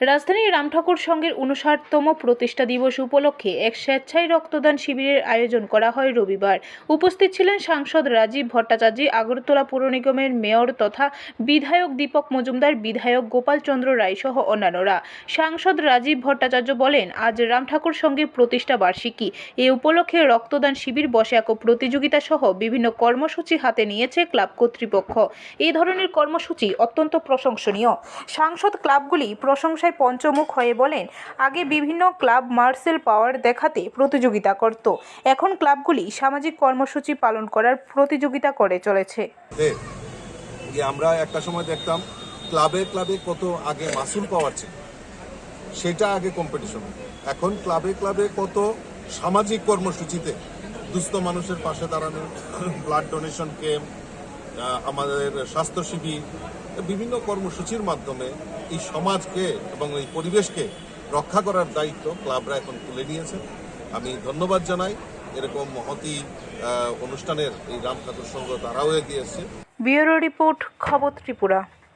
রাজধানীর রামঠাকুর সংঘের উনষাটতম প্রতিষ্ঠা দিবস উপলক্ষে এক স্বেচ্ছায় রক্তদান শিবিরের আয়োজন করা হয় রবিবার। উপস্থিত ছিলেন সাংসদ রাজীব ভট্টাচার্য, আগরতলা পৌর নিগমের মেয়র তথা বিধায়ক দীপক মজুমদার, বিধায়ক গোপাল চন্দ্র রায় সহ অন্যান্যরা। সাংসদ রাজীব ভট্টাচার্য বলেন, আজ রামঠাকুর সংঘের প্রতিষ্ঠা বার্ষিকী। এ উপলক্ষে রক্তদান শিবির বসে এক প্রতিযোগিতা সহ বিভিন্ন কর্মসূচি হাতে নিয়েছে ক্লাব কর্তৃপক্ষ। এই ধরনের কর্মসূচি অত্যন্ত প্রশংসনীয়। সাংসদ ক্লাবগুলি প্রশংসায় পঞ্চমুখ হয়ে বলেন, আগে বিভিন্ন ক্লাব মার্সেল পাওয়ার দেখাতে প্রতিযোগিতা করত। এখন ক্লাবগুলি সামাজিক কর্মসূচি পালন করার প্রতিযোগিতা করে চলেছে। যে আমরা একটা সময় দেখতাম, ক্লাবে ক্লাবে কত আগে মাসুল পাওয়ার ছিল। সেটা আগে কম্পিটিশন এখন ক্লাবে ক্লাবে কত সামাজিক কর্মসূচিতে দুস্থ মানুষের পাশে দাঁড়ানো ব্লাড ডোনেশন ক্যাম্প আমাদের স্বাস্থ্য শিবির বিভিন্ন কর্মসূচির মাধ্যমে এই সমাজকে এবং এই পরিবেশকে রক্ষা করার দায়িত্ব ক্লাবরা এখন তুলে নিয়েছে। আমি ধন্যবাদ জানাই। এরকম মহতি অনুষ্ঠানের এই রাম ঠাকুর সংঘ তারাও এগিয়ে এসছে। ব্যুরো রিপোর্ট, খবর ত্রিপুরা।